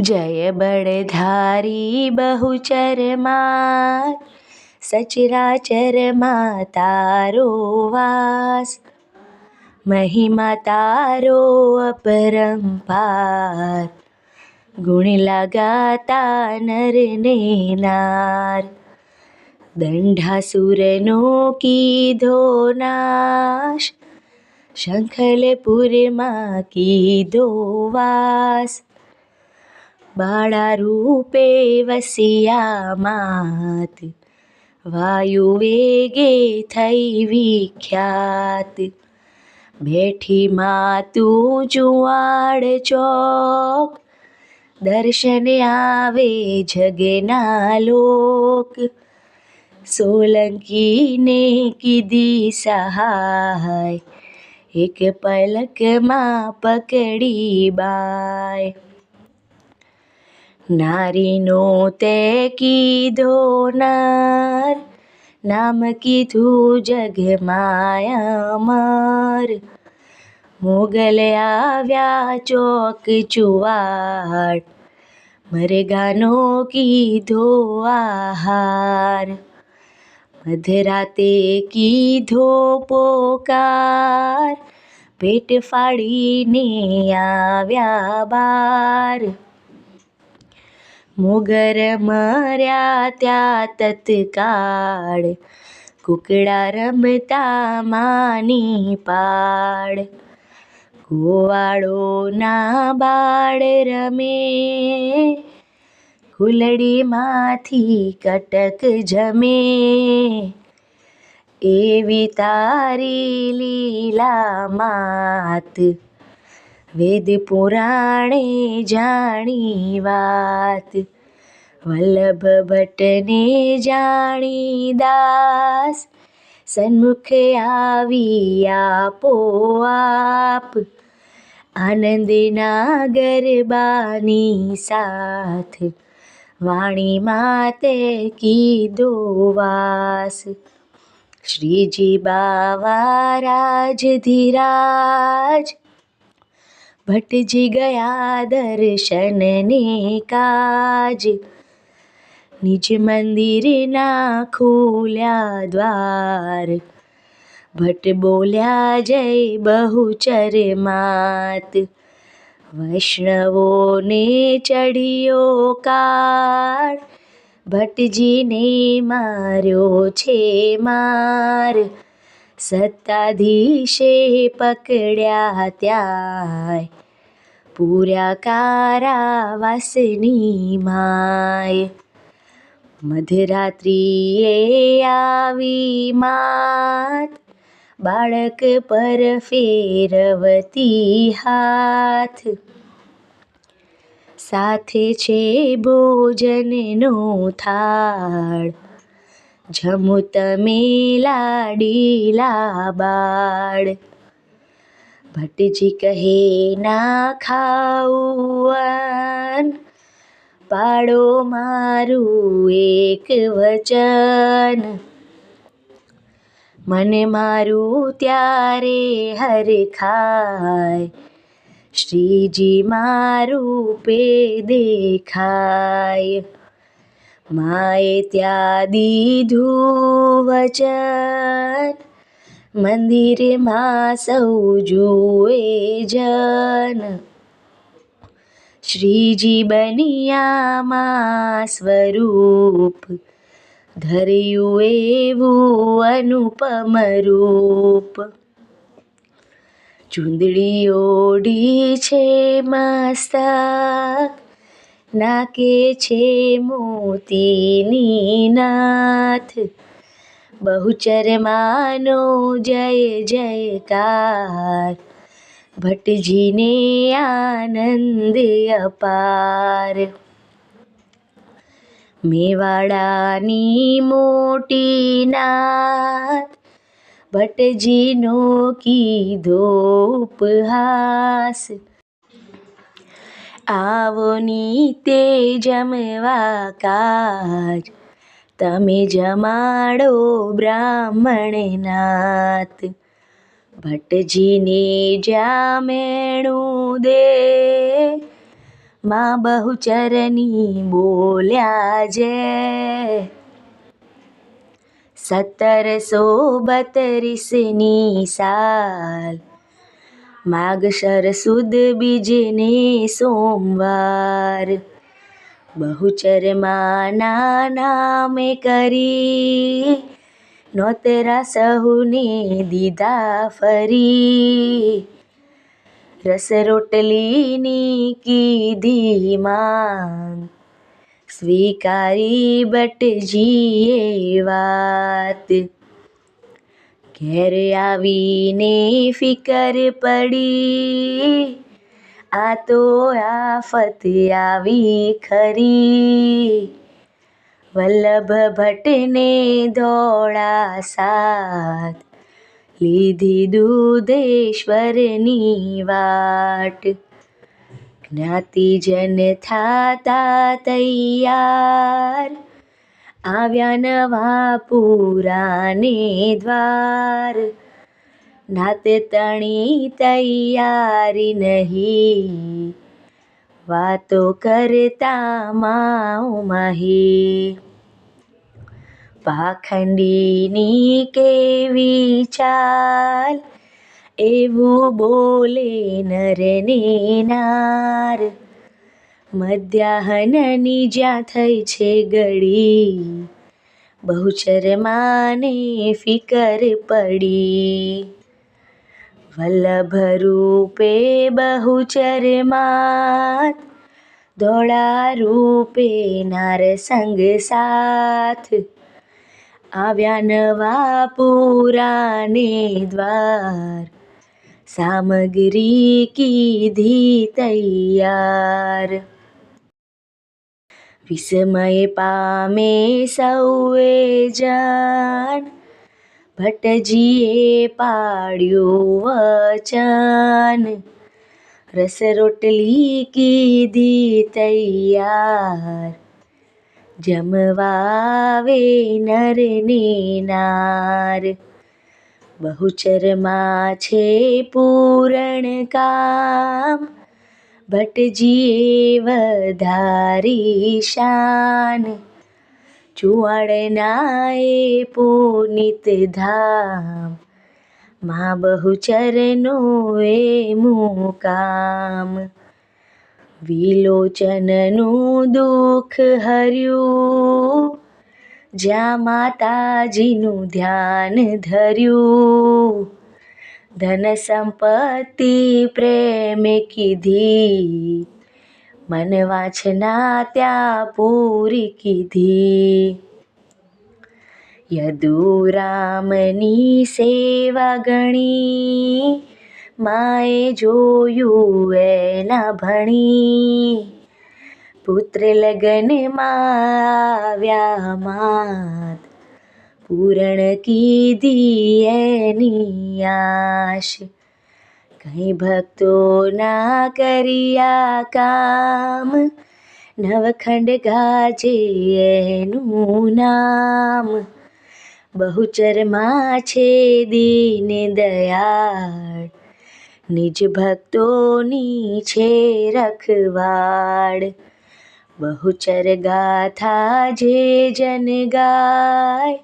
જય બળધારી બહુચરમાં સચરાચરમાં તારો વાસ મહિમા તારો અપરંપાર ગુણ લગાતા નર ને નાર દંડાસુરનો કીધો નાશ શંખલપુરમાં કીધો વાસ બાળા રૂપે વસિયા માત. વાયુ વેગે થઈ વિખ્યાત. બેઠી માતું જુવાડ ચોક. દર્શને આવે જગના લોક. સોલંકીને કીધી સહાય. એક પલકમાં પકડી બાય. નારીનો તે કીધો નાર, નામ કીધું જગમાયા અમર મોગલ આવ્યા ચોક ચુવાડ મરગાનો કીધો આહાર. મધરાતે કીધો પોકાર, પેટ ફાડીને આવ્યા બાર. મોગર મર્યા ત્યાં તત્કાળ. કુકડા રમતા માની પાડ ગોવાળોના બાળ રમે. કુલડીમાંથી કટક જમે. એવી તારી લીલા માત વેદ પુરાણે જાણી વાત. વલ્લભ ભટ્ટને જાણી દાસ. સન્મુખ આવી આપો આપ. આનંદના ગરબાની સાથ. વાણી માતે કીધો વાસ. શ્રીજી બાવા રાજ ધીરાજ ભટજી ગયા દર્શનને કાજ નિજ મંદિરના ખોલ્યા દ્વાર ભટ્ટ બોલ્યા જય બહુચર માત વૈષ્ણવોને ચઢિયો કાર ભટ્ટજીને માર્યો છે માર સત્તાધીશે પકડ્યા ત્યાં પૂર્યા કારાવાસની માય મધરાત્રિએ આવી માત બાળક પર ફેરવતી હાથ સાથે છે ભોજનનો થાળ જમુ તમે લાડીલા બાળ ભટ્ટજી કહે, ના ખાઉન પાડો મારું એક વચન. મને મારું ત્યારે હર ખાય. શ્રીજી મારું પે દેખાય. માએ ત્યાં દીધું વચન. મંદિરમાં સૌ જુએ જન. શ્રીજી બનિયામાં સ્વરૂપ, ધર્યું એવું અનુપમ રૂપ. ચૂંદડી ઓઢી છે મસ્તક, નાકે છે મોતીની નાથ. બહુચરમાનો જય જયકાર. ભટ્ટજીને આનંદ અપાર. મેવાડાની મોટી નાથ ભટ્ટજીનો કીધો ઉપહાસ. આવો નીતે જમવા કાજ તમે જમાડો બ્રાહ્મણનાથ ભટ્ટજીને જામેણું દે. માં બહુચરની બોલ્યા જે. સત્તરસો બત્રીસની સાલ. માગશર સુદ બીજને સોમવાર. બહુચરમાના નામે કરી. નોતરા સહુને દીધા ફરી. રસ રોટલીની કીધી માં સ્વીકારી બટજીએ વાત. ઘેર આવીને ફિકર પડી. આ તો આફત આવી ખરી. વલ્લભ ભટ્ટને ધોળા સાથ લીધી દૂધેશ્વરની વાટ. જ્ઞાતિજન થાતા તૈયાર, આવ્યા નવા પુરાને દ્વાર. નાતે તૈયારી નહીં. વાતો કરતા માહી. પાખંડીની કેવી ચાલ? એવું બોલે નરને નાર. મધ્યાહનની જ્યાં થઈ છે ગળી, બહુચરમાને ફિકર પડી. વલ્લભ રૂપે બહુચરમાત ધોળા રૂપે નાર સાથ. આવ્યા નવા પુરાને દ્વાર. સામગ્રી કીધી તૈયાર. વિસ્મય પામે સૌએ જાન ભટ્ટજીએ પાડ્યું વચન. રસ રોટલી કીધી તૈયાર. જમવાવે નરને નાર. બહુચરમાં છે પૂરણ કામ. ભટ્ટજીએ વધારી શાન. ચુવાડનાએ પુનિત ધામ. મા બહુચરનો એ મુકામ વિલોચનનું દુઃખ હર્યું. જ્યાં માતાજીનું ધ્યાન ધર્યું. ધન સંપત્તિ પ્રેમે કીધી. મન વાંચના ત્યાં પૂરી કીધી. યદુરામની સેવા ગણી, માએ જોયું એના ભણી. પુત્ર લગ્નમાં આવ્યા માત, પૂરણ કીધી એની આશ. કઈ ભક્તો ના કર્યા કામ? નવખંડ ગાજે એનું નામ. બહુચરમાં છે દીન દયાળ. નિજ ભક્તોની છે રખવાડ બહુચર ગાથા જે જન ગાય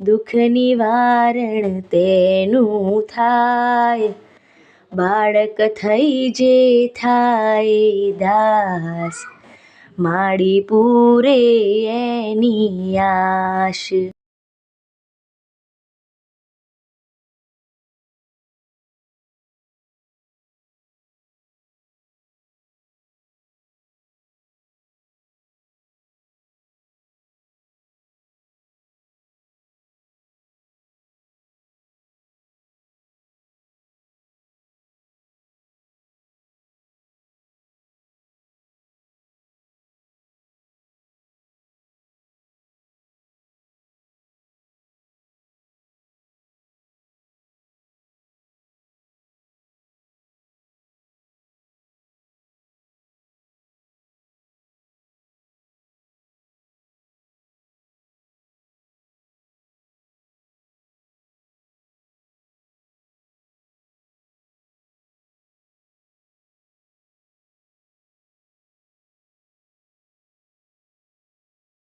દુઃખ નિવારણ તેનું થાય. બાળક થઈ જે થાય દાસ માડી પૂરે એની આશ.